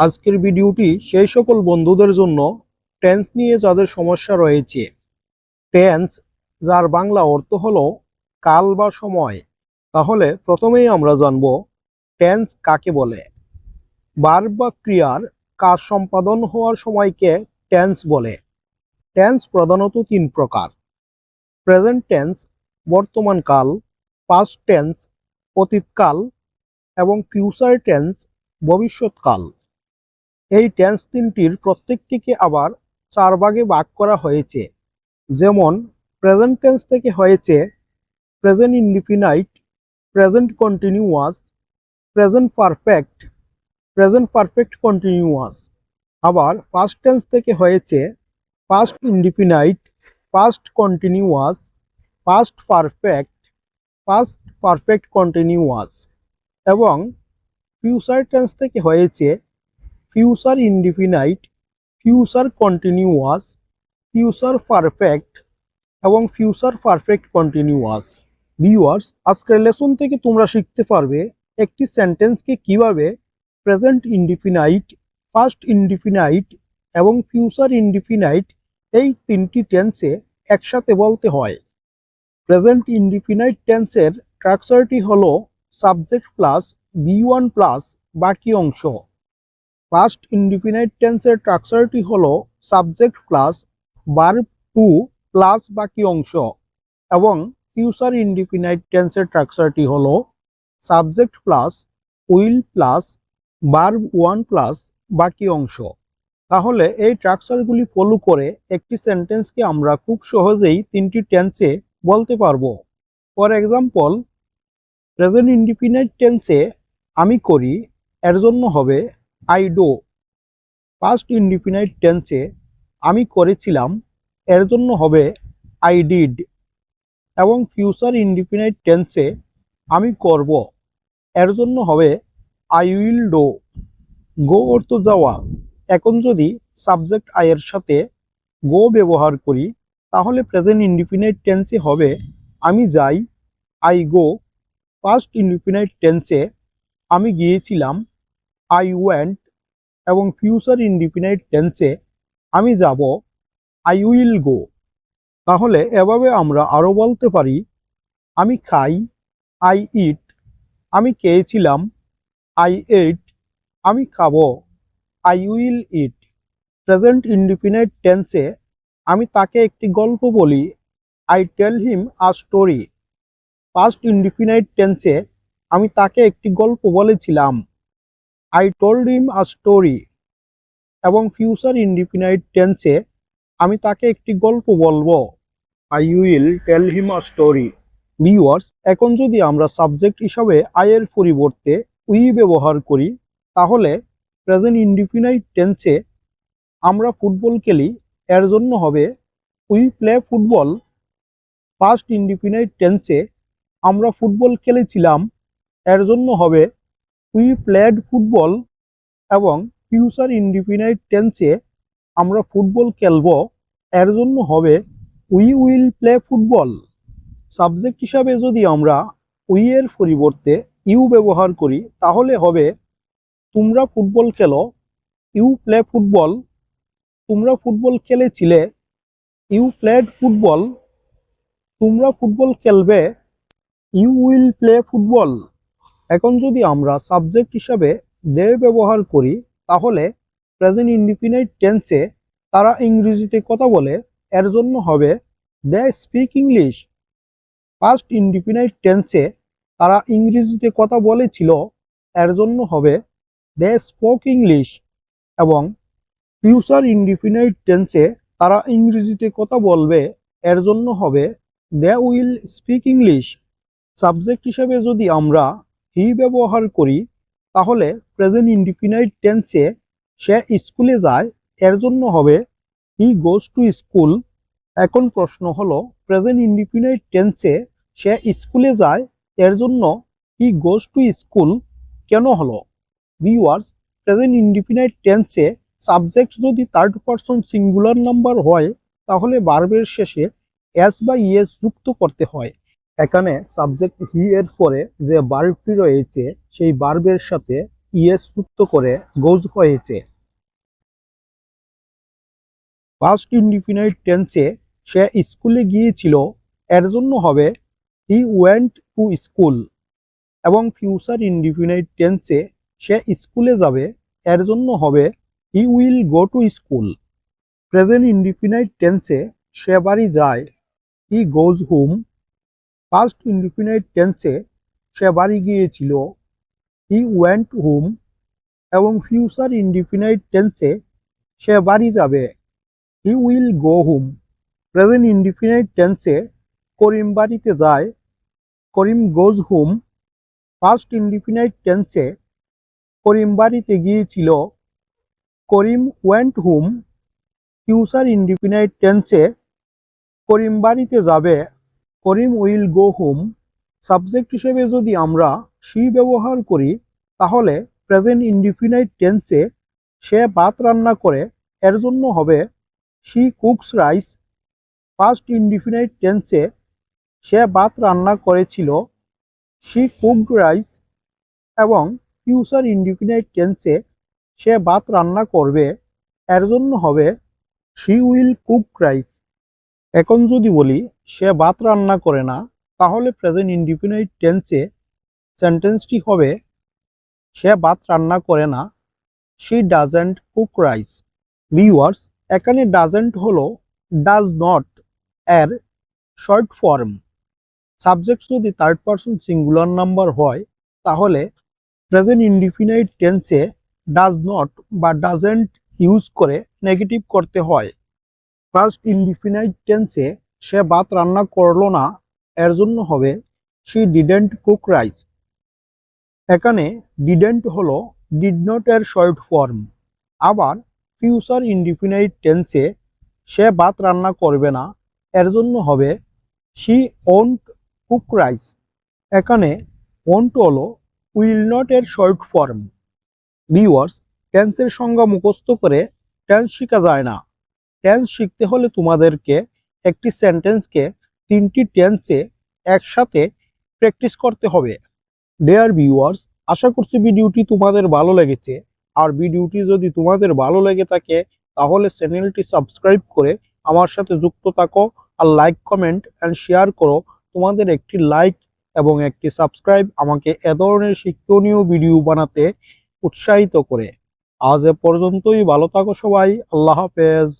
আজকের ভিডিওটি সেই সকল বন্ধুদের জন্য টেন্স নিয়ে যাদের সমস্যা রয়েছে। টেন্স যার বাংলা অর্থ হলো কাল বা সময়। তাহলে প্রথমেই আমরা জানব টেন্স কাকে বলে। বার বা ক্রিয়ার কাজ সম্পাদন হওয়ার সময়কে টেন্স বলে। টেন্স প্রধানত তিন প্রকার। প্রেজেন্ট টেন্স বর্তমান কাল পাস্ট টেন্স অতীতকাল এবং ফিউচার টেন্স ভবিষ্যৎকাল এই টেন্স তিনটির প্রত্যেকটিকে আবার চার ভাগে ভাগ করা হয়েছে। যেমন প্রেজেন্ট টেন্স থেকে হয়েছে present indefinite present continuous present perfect present perfect continuous আবার পাস্ট টেন্স থেকে হয়েছে past indefinite past continuous past perfect past perfect continuous এবং ফিউচার টেন্স থেকে হয়েছে future indefinite future continuous future perfect এবং ফিউচার পারফেক্ট কন্টিনিউয়াস ভিউয়ার্স আজকের lesson থেকে তোমরা শিখতে পারবে একটি সেন্টেন্সকে কীভাবে প্রেজেন্ট ইনডিফিনাইট ফার্স্ট ইনডিফিনাইট এবং ফিউচার ইনডিফিনাইট এই তিনটি টেন্সে একসাথে বলতে হয়। প্রেজেন্ট ইনডিফিনাইট টেন্সের স্ট্রাকচারটি হলো subject plus V one plus বাকি অংশ। পাস্ট ইনডিফিনাইট টেন্সের স্ট্রাকচারটি হল subject plus verb two plus বাকি অংশ এবং ফিউচার ইনডিফিনাইট টেন্সের স্ট্রাকচারটি হল subject plus will plus verb one plus বাকি অংশ। তাহলে এই স্ট্রাকচারগুলি ফলো করে একটি সেন্টেন্সকে আমরা খুব সহজেই তিনটি টেন্সে বলতে পারব। ফর এক্সাম্পল প্রেজেন্ট ইনডিফিনাইট টেন্সে আমি করি, এর জন্য হবে আই ডো। পাস্ট ইনডিফিনাইট টেন্সে আমি করেছিলাম, এর জন্য হবে আই ডিড এবং ফিউচার ইনডিফিনাইট টেন্সে আমি করব, এর জন্য হবে আই উইল ডো গো অর্থ যাওয়া। এখন যদি সাবজেক্ট আয়ের সাথে গো ব্যবহার করি, তাহলে প্রেজেন্ট ইনডিফিনাইট টেন্সে হবে, আমি যাই আই গো পাস্ট ইনডিফিনাইট টেন্সে আমি গিয়েছিলাম আই ওয়েন্ট এবং ফিউচার ইনডিফিনাইট টেন্সে আমি যাব আই উইল গো তাহলে এভাবে আমরা আরও বলতে পারি, আমি খাই আই ইট আমি খেয়েছিলাম আই এইট আমি খাব I will eat present indefinite টেন্সে আমি তাকে একটি গল্প বলি I tell him a story past indefinite টেন্সে আমি তাকে একটি গল্প বলেছিলাম। I told him a story এবং ফিউচার ইনডিফিনাইট টেন্সে আমি তাকে একটি গল্প বলব। I will tell him a story viewers এখন যদি আমরা সাবজেক্ট হিসাবে আয়ের পরিবর্তে উই ব্যবহার করি, তাহলে প্রেজেন্ট ইনডিফিনাইট টেন্সে আমরা ফুটবল খেলি, এর জন্য হবে we play football past indefinite টেন্সে আমরা ফুটবল খেলেছিলাম, এর জন্য হবে উই প্লেড ফুটবল এবং ফিউচার ইনডিফিনাইট টেন্সে আমরা ফুটবল খেলব। এর জন্য হবে we will play football subject হিসাবে যদি আমরা উই এর পরিবর্তে ইউ ব্যবহার করি, তাহলে হবে, তোমরা ফুটবল খেলো ইউ প্লে ফুটবল তোমরা ফুটবল খেলেছিলে ইউ প্লেড ফুটবল তোমরা ফুটবল খেলবে ইউ উইল প্লে ফুটবল এখন যদি আমরা সাবজেক্ট হিসাবে দে ব্যবহার করি, তাহলে প্রেজেন্ট ইনডিফিনাইট টেন্সে তারা ইংরেজিতে কথা বলে, এর জন্য হবে they speak English past indefinite টেন্সে তারা ইংরেজিতে কথা বলেছিল, এর জন্য হবে দে স্পোক ইংলিশ এবং ফিউচার ইনডিফিনাইট টেন্সে তারা ইংরেজিতে কথা বলবে, এর জন্য হবে they will speak English subject হিসেবে যদি আমরা হি ব্যবহার করি, তাহলে প্রেজেন্ট ইনডিফিনাইট টেন্সে সে স্কুলে যায়, এর জন্য হবে হি গোজ টু স্কুল এখন প্রশ্ন হলো প্রেজেন্ট ইনডিফিনাইট টেন্সে সে স্কুলে যায়, এর জন্য হি গোজ টু স্কুল কেন হলো? ভিউয়ার্স প্রেজেন্ট ইনডিফিনাইট টেন্সে সাবজেক্ট যদি থার্ড পারসন সিঙ্গুলার নাম্বার হয়, তাহলে বার্বের শেষে এস বা ইএস যুক্ত করতে হয়। এখানে সাবজেক্ট হি এর পরে যে বার্বটি রয়েছে, সেই বার্বের সাথে ইএস যুক্ত করে গোজ হয়েছে। ফার্স্ট ইনডিফিনাইট টেন্সে সে স্কুলে গিয়েছিল, এর জন্য হবে হি ওয়েন্ট টু স্কুল এবং ফিউচার ইনডিফিনাইট টেন্সে সে স্কুলে যাবে, এর জন্য হবে he will go to school present indefinite টেন্সে সে বাড়ি যায় he goes home past indefinite টেন্সে সে বাড়ি গিয়েছিল। হি ওয়েন্ট হোম এবং ফিউচার ইনডিফিনাইট টেন্সে সে বাড়ি যাবে। He will go home present indefinite টেন্সে করিম বাড়িতে যায়। Karim goes home past indefinite টেন্সে করিম বাড়িতে গিয়েছিল। Karim went home future indefinite টেন্সে করিম বাড়িতে যাবে। Karim will go home. Subject হিসেবে যদি আমরা সি ব্যবহার করি, তাহলে প্রেজেন্ট ইনডিফিনাইট টেন্সে সে ভাত রান্না করে, এর জন্য হবে she cooks rice. Past indefinite টেন্সে সে ভাত রান্না করেছিল শি কুকড রাইস এবং ফিউচার ইনডিফিনাইট টেন্সে সে ভাত রান্না করবে, এর জন্য হবে শি উইল কুক রাইস। এখন যদি বলি, সে ভাত রান্না করে না, তাহলে প্রেজেন্ট ইনডিফিনাইট টেন্সে সেন্টেন্সটি হবে, সে ভাত রান্না করে না she doesn't cook rice viewers এখানে ডাজেন্ট হলো ডাজ নট এর শর্ট ফর্ম সাবজেক্ট যদি থার্ড পারসন সিঙ্গুলার নাম্বার হয়, তাহলে প্রেজেন্ট ইনডিফিনাইট টেন্সে ডাজ নট বা ডাজেন্ট ইউজ করে নেগেটিভ করতে হয়। ফার্স্ট ইনডিফিনাইট টেন্সে সে ভাত রান্না করল না, এর জন্য হবে শি ডিডেন্ট কুক রাইস এখানে ডিডেন্ট হলো ডিড নট এর শর্ট ফর্ম আবার ফিউচার ইনডিফিনাইট টেন্সে সে ভাত রান্না করবে না, এর জন্য হবে শি ওন্ট কুক রাইস এখানে ওন্ট হলো উইল নট এর শর্ট ফর্ম ভিউয়ার্স টেন্সের সংজ্ঞা মুখস্থ করে টেন্স শেখা যায় না। টেন্স শিখতে হলে তোমাদেরকে একটি সেন্টেন্সকে তিনটি টেন্সে একসাথে প্র্যাকটিস করতে হবে। ডেয়ার ভিউয়ার্স আশা করছি ভিডিওটি তোমাদের ভালো লেগেছে। আর ভিডিওটি যদি তোমাদের ভালো লেগে থাকে, তাহলে চ্যানেলটি সাবস্ক্রাইব করে আমার সাথে যুক্ত থাকো আর লাইক কমেন্ট অ্যান্ড শেয়ার করো। তোমাদের একটি লাইক এবং একটি সাবস্ক্রাইব আমাকে এ ধরনের শিক্ষণীয় ভিডিও বানাতে উৎসাহিত করে। আজ এ পর্যন্তই, ভালো থাকো সবাই, আল্লাহ হাফেজ।